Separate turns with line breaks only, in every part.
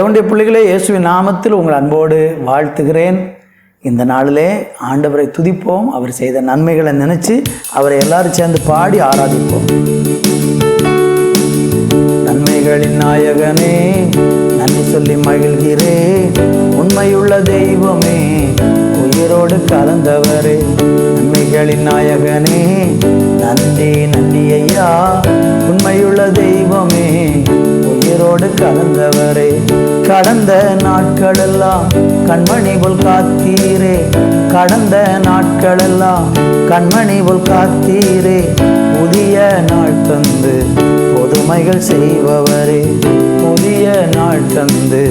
தேவண்டிய பிள்ளைகளே இயேசுவின் நாமத்தில் உங்கள் அன்போடு வாழ்த்துகிறேன் இந்த நாளிலே ஆண்டவரை துதிப்போம் அவர் செய்த நன்மைகளை நினைச்சு அவரை எல்லாரும் சேர்ந்து பாடி ஆராதிப்போம் நன்மைகளின் நாயகனே நன்றி சொல்லி மகிழ்கிறே உண்மையுள்ள தெய்வமே உயிரோடு கலந்தவரே நன்மைகளின் நாயகனே நன்றி நன்றி ஐயா உண்மையுள்ள தெய்வமே உயிரோடு கலந்தவரே கடந்த நாட்களெல்லாம் கண்மணி போல் காத்தீரே கடந்த நாட்களெல்லாம் கண்மணி போல் காத்தீரே புதிய நாள் தந்து பொதுமைகள் செய்பவரே புதிய நாள் தந்து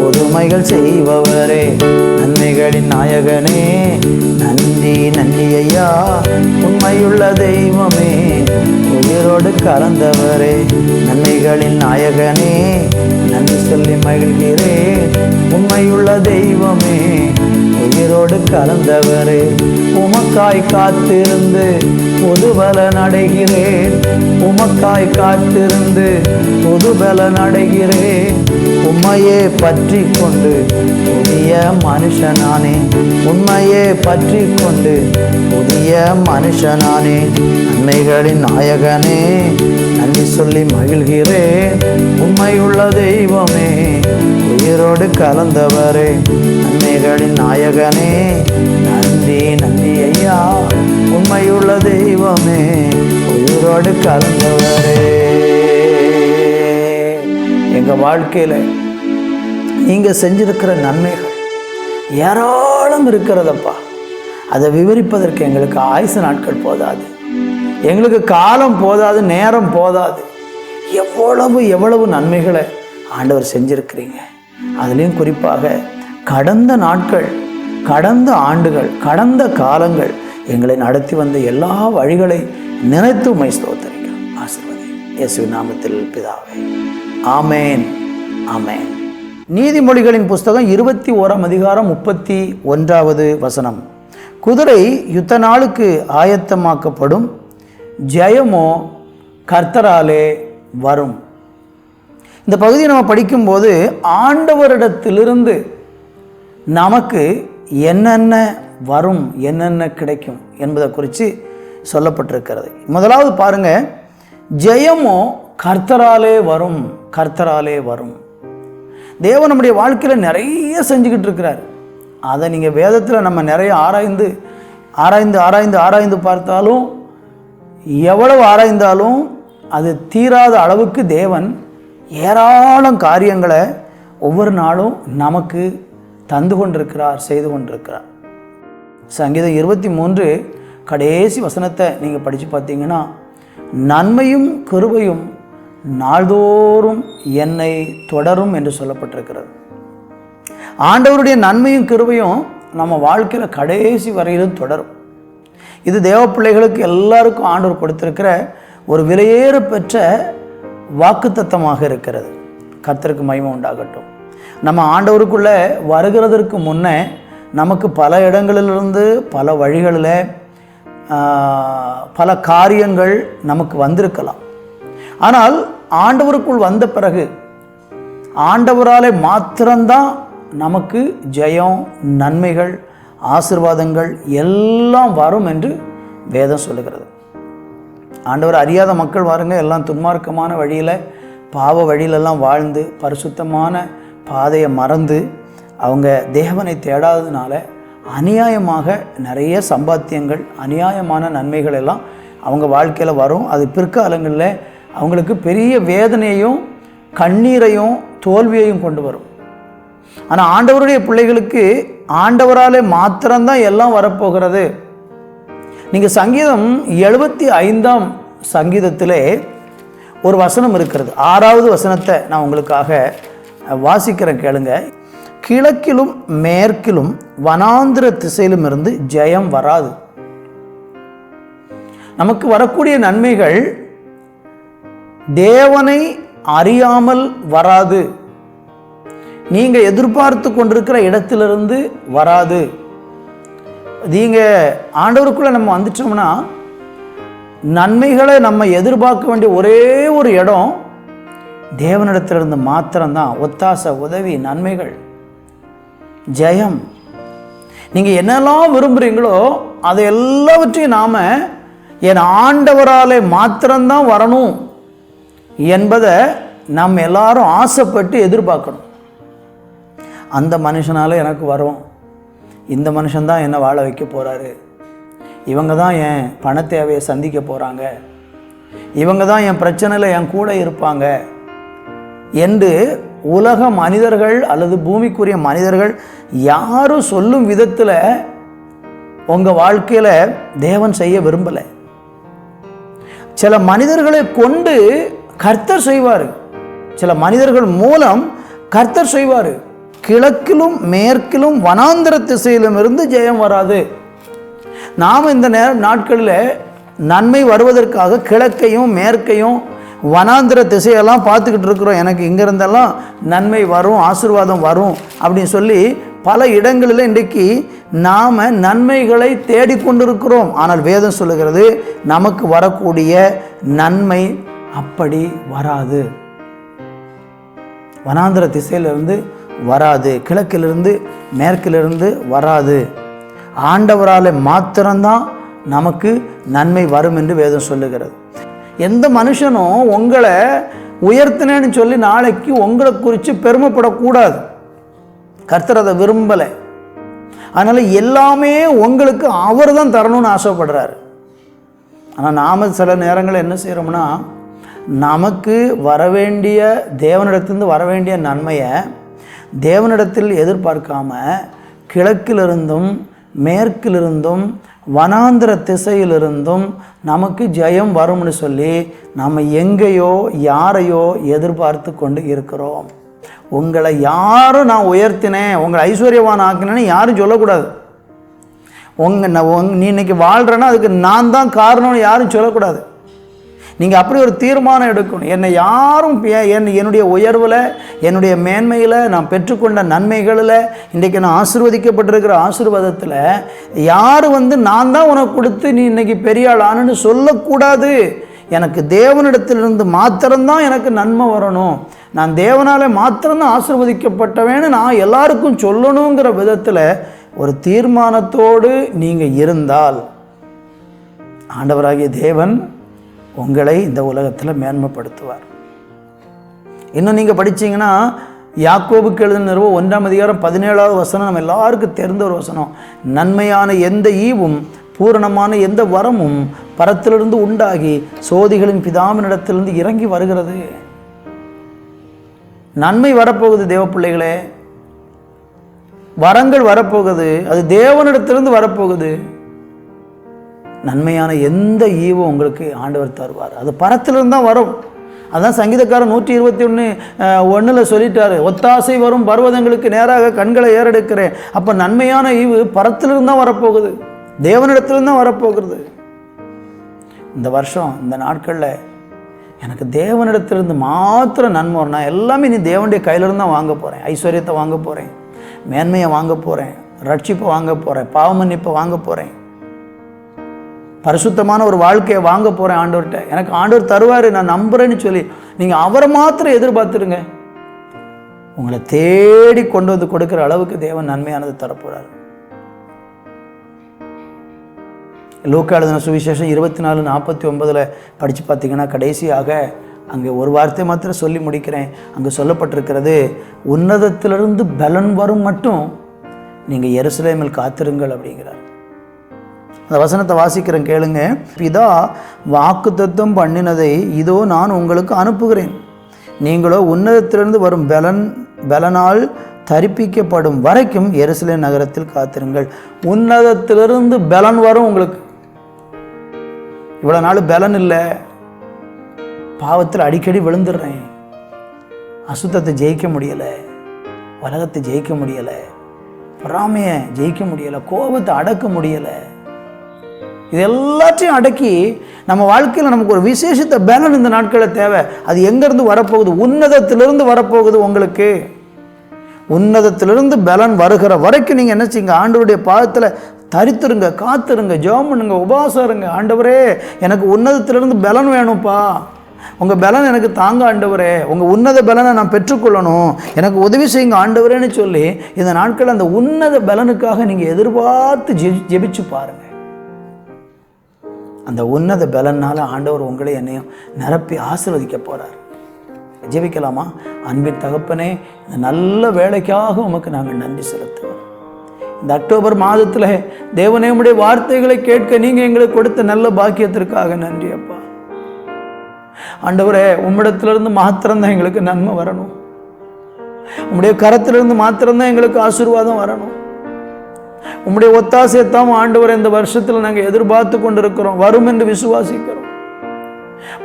பொதுமைகள் செய்பவரே நன்மை நன்மைகளின் நாயகனே நந்தி நந்தி ஐயா உண்மையுள்ள தெய்வமே உயிரோடு கலந்தவரே நன்மைகளின் நாயகனே நன்றி சொல்லி மகிழ்கிறே உண்மையுள்ள தெய்வமே உயிரோடு கலந்தவரே உமக்காய் காத்திருந்து பொதுபல நடைகிறேன் உமக்காய் காத்திருந்து பொதுபல நடைகிறேன் உண்மையே பற்றி கொண்டு புதிய மனுஷனானே உண்மையே பற்றி கொண்டு புதிய மனுஷனானே நன்மைகளின் நாயகனே நன்றி சொல்லி மகிழ்கிறேன் உள்ள தெய்வமே உயிரோடு கலந்தவரே நன்மைகளின் நாயகனே நன்றி நன்றி ஐயா உண்மையுள்ள தெய்வமே உயிரோடு கலந்தவரே எங்கள் வாழ்க்கையில் நீங்கள் செஞ்சிருக்கிற நன்மைகள் ஏராளம் இருக்கிறதப்பா அதை விவரிப்பதற்கு எங்களுக்கு ஆயுசு நாட்கள் போதாது எங்களுக்கு காலம் போதாது நேரம் போதாது எவ்வளவு எவ்வளவு நன்மைகளை ஆண்டவர் செஞ்சுருக்கிறீங்க அதுலேயும் குறிப்பாக கடந்த நாட்கள் கடந்த ஆண்டுகள் கடந்த காலங்கள் எங்களை நடத்தி வந்த எல்லா வழிகளை நினைத்து உமை ஸ்தோத்தரிக்கிறோம் ஆசிர்வதி இயேசு நாமத்தில் பிதாவே ஆமேன் ஆமேன் நீதிமொழிகளின் புஸ்தகம் இருபத்தி ஓராம் அதிகாரம் முப்பத்தி ஒன்றாவது வசனம் குதிரை யுத்த நாளுக்கு ஆயத்தமாக்கப்படும் ஜெயமோ கர்த்தராலே வரும் இந்த பகுதியை நம்ம படிக்கும்போது ஆண்டவரிடத்திலிருந்து நமக்கு என்னென்ன வரும் என்னென்ன கிடைக்கும் என்பதை குறித்து சொல்லப்பட்டிருக்கிறது முதலாவது பாருங்கள் ஜெயமோ கர்த்தராலே வரும் கர்த்தராலே வரும் தேவன் நம்முடைய வாழ்க்கையில் நிறைய செஞ்சுக்கிட்டு இருக்கிறார் அதை நீங்கள் வேதத்தில் நம்ம நிறைய ஆராய்ந்து ஆராய்ந்து ஆராய்ந்து ஆராய்ந்து பார்த்தாலும் எவ்வளவு ஆராய்ந்தாலும் அது தீராத அளவுக்கு தேவன் ஏராளம் காரியங்களை ஒவ்வொரு நாளும் நமக்கு தந்து கொண்டிருக்கிறார் செய்து கொண்டிருக்கிறார் சங்கீதம் இருபத்தி மூன்று கடைசி வசனத்தை நீங்கள் படித்து பார்த்தீங்கன்னா நன்மையும் கருவையும் நாள்தோறும் என்னை தொடரும் என்று சொல்லப்பட்டிருக்கிறது ஆண்டவருடைய நன்மையும் கிருவையும் நம்ம வாழ்க்கையில் கடைசி வரையிலும் தொடரும் இது தேவ பிள்ளைகளுக்கு எல்லாருக்கும் ஆண்டவர் கொடுத்திருக்கிற ஒரு விலையேற பெற்ற வாக்குத்தத்தமாக இருக்கிறது கத்தருக்கு மயமும் உண்டாகட்டும் நம்ம ஆண்டவருக்குள்ளே வருகிறதற்கு முன்னே நமக்கு பல இடங்களிலிருந்து பல வழிகளில் பல காரியங்கள் நமக்கு வந்திருக்கலாம் ஆனால் ஆண்டவருக்குள் வந்த பிறகு ஆண்டவராலே மாத்திரம்தான் நமக்கு ஜெயம் நன்மைகள் ஆசிர்வாதங்கள் எல்லாம் வரும் என்று வேதம் சொல்லுகிறது ஆண்டவர் அறியாத மக்கள் வாருங்க எல்லாம் துன்மார்க்கமான வழியில் பாவ வழியிலெல்லாம் வாழ்ந்து பரிசுத்தமான பாதையை மறந்து அவங்க தேவனை தேடாததுனால அநியாயமாக நிறைய சம்பாத்தியங்கள் அநியாயமான நன்மைகள் எல்லாம் அவங்க வாழ்க்கையில் வரும் அது பிற்காலங்களில் அவங்களுக்கு பெரிய வேதனையையும் கண்ணீரையும் தோல்வியையும் கொண்டு வரும் ஆனால் ஆண்டவருடைய பிள்ளைகளுக்கு ஆண்டவராலே மாத்திரம்தான் எல்லாம் வரப்போகிறது நீங்கள் சங்கீதம் எழுபத்தி ஐந்தாம் சங்கீதத்தில் ஒரு வசனம் இருக்கிறது ஆறாவது வசனத்தை நான் உங்களுக்காக வாசிக்கிறேன் கேளுங்க கிழக்கிலும் மேற்கிலும் வனாந்திர திசையிலும் இருந்து ஜெயம் வராது நமக்கு வரக்கூடிய நன்மைகள் தேவனை அறியாமல் வராது நீங்கள் எதிர்பார்த்து கொண்டிருக்கிற இடத்திலிருந்து வராது நீங்கள் ஆண்டவருக்குள்ளே நம்ம வந்துட்டோம்னா நன்மைகளை நம்ம எதிர்பார்க்க வேண்டிய ஒரே ஒரு இடம் தேவனிடத்திலிருந்து மாத்திரம்தான் ஒத்தாசை உதவி நன்மைகள் ஜெயம் நீங்கள் என்னெல்லாம் விரும்புகிறீங்களோ அதை எல்லாவற்றையும் நாம் என் ஆண்டவராலே மாத்திரம்தான் வரணும் என்பதை நம்ம எல்லாரும் ஆசைப்பட்டு எதிர்பார்க்கணும் அந்த மனுஷனால் எனக்கு வரும் இந்த மனுஷன் தான் என்னை வாழ வைக்க போகிறாரு இவங்க தான் என் பண தேவையை சந்திக்க போகிறாங்க இவங்க தான் என் பிரச்சனையில் என் கூட இருப்பாங்க என்று உலக மனிதர்கள் அல்லது பூமிக்குரிய மனிதர்கள் யாரும் சொல்லும் விதத்தில் உங்கள் வாழ்க்கையில் தேவன் செய்ய விரும்பலை சில மனிதர்களை கொண்டு கர்த்தர் செய்வார் சில மனிதர்கள் மூலம் கர்த்தர் செய்வார் கிழக்கிலும் மேற்கிலும் வனாந்திர திசையிலும் இருந்து ஜெயம் வராது நாம் இந்த நே நாட்களில் நன்மை வருவதற்காக கிழக்கையும் மேற்கையும் வனாந்திர திசையெல்லாம் பார்த்துக்கிட்டு இருக்கிறோம் எனக்கு இங்கிருந்தெல்லாம் நன்மை வரும் ஆசிர்வாதம் வரும் அப்படின்னு சொல்லி பல இடங்களில் இன்றைக்கு நாம் நன்மைகளை தேடிக்கொண்டிருக்கிறோம் ஆனால் வேதம் சொல்லுகிறது நமக்கு வரக்கூடிய நன்மை அப்படி வராது வனாந்திர திசையிலிருந்து வராது கிழக்கிலிருந்து மேற்கிலிருந்து வராது ஆண்டவரால் மாத்திரம்தான் நமக்கு நன்மை வரும் என்று வேதம் சொல்லுகிறது எந்த மனுஷனும் உங்களை உயர்த்தினேன்னு சொல்லி நாளைக்கு உங்களை குறித்து பெருமைப்படக்கூடாது கர்த்தர் அதை விரும்பலை அதனால் எல்லாமே உங்களுக்கு அவர் தான் தரணும்னு ஆசைப்படுறாரு ஆனால் நாம் சில நேரங்களில் என்ன செய்கிறோம்னா நமக்கு வரவேண்டிய தேவனிடத்திலிருந்து வரவேண்டிய நன்மையை தேவனிடத்தில் எதிர்பார்க்காம கிழக்கிலிருந்தும் மேற்கிலிருந்தும் வனாந்திர திசையிலிருந்தும் நமக்கு ஜெயம் வரும்னு சொல்லி நம்ம எங்கேயோ யாரையோ எதிர்பார்த்து கொண்டு இருக்கிறோம் உங்களை யாரும் நான் உயர்த்தினேன் உங்களை ஐஸ்வர்யவான் ஆக்கினேன்னு யாரும் சொல்லக்கூடாது உங்கள் நீ இன்னைக்கு வாழ்கிறேன்னா அதுக்கு நான் தான் காரணம்னு யாரும் சொல்லக்கூடாது நீங்கள் அப்படி ஒரு தீர்மானம் எடுக்கணும் என்னை யாரும் என் என்னுடைய உயர்வில் என்னுடைய மேன்மையில் நான் பெற்றுக்கொண்ட நன்மைகளில் இன்றைக்கி நான் ஆசிர்வதிக்கப்பட்டிருக்கிற ஆசிர்வாதத்தில் யார் வந்து நான் தான் உனக்கு கொடுத்து நீ இன்றைக்கி பெரிய ஆளானு சொல்லக்கூடாது எனக்கு தேவனிடத்திலிருந்து மாத்திரம்தான் எனக்கு நன்மை வரணும் நான் தேவனால் மாத்திரம்தான் ஆசிர்வதிக்கப்பட்டவேன்னு நான் எல்லாருக்கும் சொல்லணுங்கிற விதத்தில் ஒரு தீர்மானத்தோடு நீங்கள் இருந்தால் ஆண்டவராகிய தேவன் உங்களை இந்த உலகத்தில் மேன்மைப்படுத்துவார் இன்னும் நீங்கள் படித்தீங்கன்னா யாக்கோபுக்கு எழுதின நிறுவ ஒன்றாம் அதிகாரம் பதினேழாவது வசனம் நம்ம எல்லாருக்கும் தெரிந்த ஒரு வசனம் நன்மையான எந்த ஈவும் பூரணமான எந்த வரமும் பரத்திலிருந்து உண்டாகி சோதிகளின் பிதாவினிடத்திலிருந்து இறங்கி வருகிறது நன்மை வரப்போகுது தேவ பிள்ளைகளே வரங்கள் வரப்போகுது அது தேவனிடத்திலிருந்து வரப்போகுது நன்மையான எந்த ஈவும் உங்களுக்கு ஆண்டவர் தருவார் அது பரத்திலிருந்து தான் வரும் அதுதான் சங்கீதக்காரன் நூற்றி இருபத்தி ஒன்று ஒன்றில் சொல்லிட்டாரு ஒத்தாசை வரும் பர்வதங்களுக்கு நேராக கண்களை ஏறெடுக்கிறேன் அப்போ நன்மையான ஈவு பரத்திலிருந்து தான் வரப்போகுது தேவனிடத்திலிருந்து தான் வரப்போகிறது இந்த வருஷம் இந்த நாட்களில் எனக்கு தேவனிடத்திலிருந்து மாத்திரம் நன்மை வரும் நான் எல்லாமே நீ தேவனுடைய கையிலிருந்து தான் வாங்க போகிறேன் ஐஸ்வர்யத்தை வாங்க போகிறேன் மேன்மையை வாங்க போகிறேன் ரட்சிப்பை வாங்க போகிறேன் பாவமன்னிப்பை வாங்க போகிறேன் பரிசுத்தமான ஒரு வாழ்க்கையை வாங்க போகிறேன் ஆண்டவர்கிட்ட எனக்கு ஆண்டவர் தருவார் நான் நம்புகிறேன்னு சொல்லி நீங்கள் அவரை மாத்திரம் எதிர்பார்த்துருங்க உங்களை தேடி கொண்டு வந்து கொடுக்குற அளவுக்கு தேவன் நன்மையானது தரப்போகிறார் லோக்காளுதன சுவிசேஷம் இருபத்தி நாலு நாற்பத்தி ஒன்பதில் படித்து பார்த்தீங்கன்னா கடைசியாக அங்கே ஒரு வார்த்தை மாத்திரம் சொல்லி முடிக்கிறேன் அங்கே சொல்லப்பட்டிருக்கிறது உன்னதத்திலிருந்து பலன் வரும் மட்டும் நீங்கள் எருசலேமில் காத்திருங்கள் அப்படிங்கிறார் அந்த வசனத்தை வாசிக்கிறேன் கேளுங்க பிதா வாக்குத்தத்தம் பண்ணினதை இதோ நான் உங்களுக்கு அனுப்புகிறேன் நீங்களோ உன்னதத்திலிருந்து வரும் பலன் பலனால் தரிப்பிக்கப்படும் வரைக்கும் எருசலே நகரத்தில் காத்திருங்கள் உன்னதத்திலிருந்து பலன் வரும் உங்களுக்கு இவ்வளோ நாள் பலன் இல்லை பாவத்தில் அடிக்கடி விழுந்துடுறேன் அசுத்தத்தை ஜெயிக்க முடியலை உலகத்தை ஜெயிக்க முடியலை பொறாமையை ஜெயிக்க முடியலை கோபத்தை அடக்க முடியலை இது எல்லாத்தையும் அடக்கி நம்ம வாழ்க்கையில் நமக்கு ஒரு விசேஷத்தை பேனர் இந்த நாட்களில் தேவை அது எங்கேருந்து வரப்போகுது உன்னதத்திலிருந்து வரப்போகுது உங்களுக்கு உன்னதத்திலிருந்து பலன் வருகிற வரைக்கும் நீங்கள் என்ன செய்யுங்க ஆண்டவருடைய பாதத்தில் தரித்துருங்க காத்துருங்க ஜோம் பண்ணுங்க உபவாசம் இருங்க ஆண்டவரே எனக்கு உன்னதத்திலிருந்து பலன் வேணும்ப்பா உங்கள் பலன் எனக்கு தாங்க ஆண்டவரே உங்கள் உன்னத பலனை நான் பெற்றுக்கொள்ளணும் எனக்கு உதவி செய்யுங்க ஆண்டவரேன்னு சொல்லி இந்த நாட்கள் அந்த உன்னத பலனுக்காக நீங்கள் எதிர்பார்த்து ஜெபி ஜெபிச்சு பாருங்கள் அந்த உன்னத பலனால் ஆண்டவர் உங்களை என்னையும் நிரப்பி ஆசிர்வதிக்க போகிறார் ஜீவிக்கலாமா அன்பின் தகப்பனே இந்த நல்ல வேலைக்காக உமக்கு நாங்கள் நன்றி செலுத்துவோம் இந்த அக்டோபர் மாதத்தில் தேவனே வார்த்தைகளை கேட்க நீங்கள் எங்களுக்கு கொடுத்த நல்ல பாக்கியத்திற்காக நன்றி அப்பா ஆண்டவரே உம்மிடத்திலிருந்து மாத்திரம்தான் எங்களுக்கு நன்மை வரணும் உம்முடைய கரத்திலிருந்து மாத்திரம்தான் எங்களுக்கு ஆசீர்வாதம் வரணும் உம்முடைய ஆண்டு ஆண்டவர் இந்த வருஷத்தில் நாங்கள் எதிர்பார்த்து கொண்டிருக்கிறோம் வரும் என்று விசுவாசிக்கிறோம்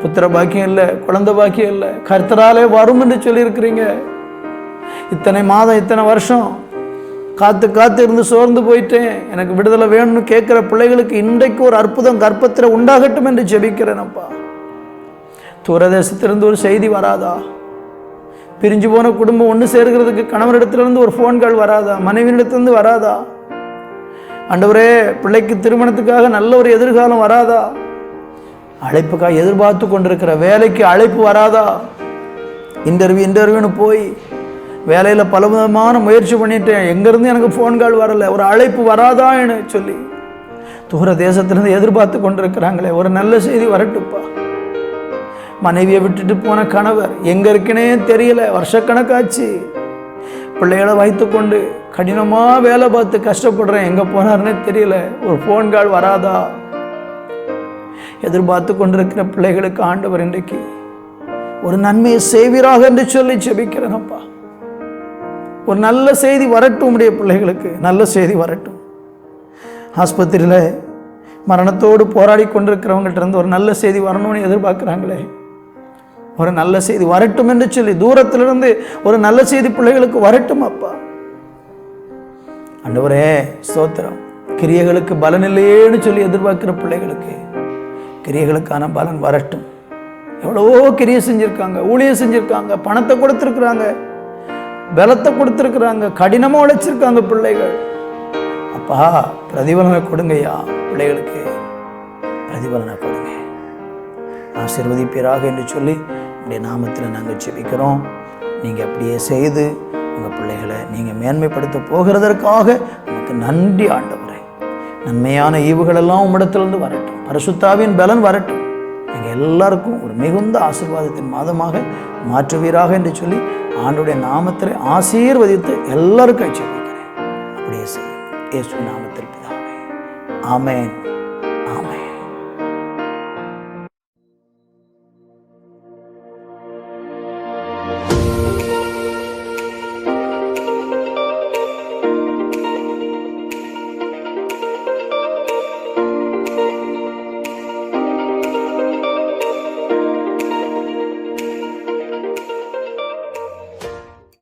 புத்திர பாக்கியம் இல்லை குழந்தை பாக்கியம் இல்லை கர்த்தராலே வரும் என்று சொல்லியிருக்கிறீங்க இத்தனை மாதம் இத்தனை வருஷம் காத்து காத்து இருந்து சோர்ந்து போயிட்டேன் எனக்கு விடுதலை வேணும்னு கேட்குற பிள்ளைகளுக்கு இன்றைக்கு ஒரு அற்புதம் கற்பத்தில் உண்டாகட்டும் என்று ஜெபிக்கிறேன் அப்பா தூரதேசத்திலிருந்து ஒரு செய்தி வராதா பிரிஞ்சு போன குடும்பம் ஒன்று சேர்கிறதுக்கு கணவரிடத்திலிருந்து ஒரு ஃபோன் கால் வராதா மனைவியிடத்துலேருந்து வராதா ஆண்டவரே பிள்ளைக்கு திருமணத்துக்காக நல்ல ஒரு எதிர்காலம் வராதா அழைப்புக்காக எதிர்பார்த்து கொண்டிருக்கிற வேலைக்கு அழைப்பு வராதா இன்டர்வியூ இன்டர்வியூன்னு போய் வேலையில் பல விதமான முயற்சி பண்ணிட்டேன் எங்கேருந்து எனக்கு ஃபோன் கால் வரலை ஒரு அழைப்பு வராதான்னு சொல்லி தூர தேசத்திலேருந்து எதிர்பார்த்து கொண்டிருக்கிறாங்களே ஒரு நல்ல செய்தி வரட்டுப்பா மனைவியை விட்டுட்டு போன கணவர் எங்கே இருக்குன்னே தெரியல வருஷக்கணக்காச்சு பிள்ளைகளை வைத்துக்கொண்டு கடினமாக வேலை பார்த்து கஷ்டப்படுறேன் எங்கே போனார்னே தெரியல ஒரு ஃபோன் கால் வராதா எதிர்பார்த்து கொண்டிருக்கிற பிள்ளைகளுக்கு ஆண்டவர் இன்றைக்கு ஒரு நன்மையை செய்வீராக என்று சொல்லி செபிக்கிறேனப்பா ஒரு நல்ல செய்தி வரட்டும் உடைய பிள்ளைகளுக்கு நல்ல செய்தி வரட்டும் ஆஸ்பத்திரியில் மரணத்தோடு போராடி கொண்டிருக்கிறவங்கள்ட்ட இருந்து ஒரு நல்ல செய்தி வரணும்னு எதிர்பார்க்குறாங்களே ஒரு நல்ல செய்தி வரட்டும் என்று சொல்லி தூரத்திலிருந்து ஒரு நல்ல செய்தி பிள்ளைகளுக்கு வரட்டும் அப்பா அண்டவரே ஸ்தோத்திரம் கிரியைகளுக்கு பலன் இல்லையேன்னு சொல்லி எதிர்பார்க்கிற பிள்ளைகளுக்கு கிரியைகளுக்கான பலன் வரட்டும் எவ்வளவோ கிரியை செஞ்சுருக்காங்க ஊழியம் செஞ்சுருக்காங்க பணத்தை கொடுத்துருக்குறாங்க பலத்தை கொடுத்துருக்குறாங்க கடினமாக உழைச்சிருக்காங்க பிள்ளைகள் அப்பா பிரதிபலனை கொடுங்கய்யா பிள்ளைகளுக்கு பிரதிபலனை கொடுங்க ஆசிர்வதிப்பீராக என்று சொல்லி இயேசுவினுடைய நாமத்தில் நாங்கள் ஜெபிக்கிறோம் நீங்கள் அப்படியே செய்து உங்கள் பிள்ளைகளை நீங்கள் மேன்மைப்படுத்த போகிறதற்காக உமக்கு நன்றி ஆண்டவரே நன்மையான ஈவுகளெல்லாம் உம்மிடத்திலிருந்து வரட்டும் பரிசுத்தாவின் பலன் வரட்டும் நீங்கள் எல்லாருக்கும் ஒரு மிகுந்த ஆசிர்வாதத்தின் மாதமாக மாற்றுவீராக என்று சொல்லி ஆண்டுடைய நாமத்தில் ஆசீர்வதித்து எல்லாருக்கும் ஜெபிக்கிறேன் அப்படியே செய்யும் இயேசு நாமத்தில் ஆமேன் ஆமேன்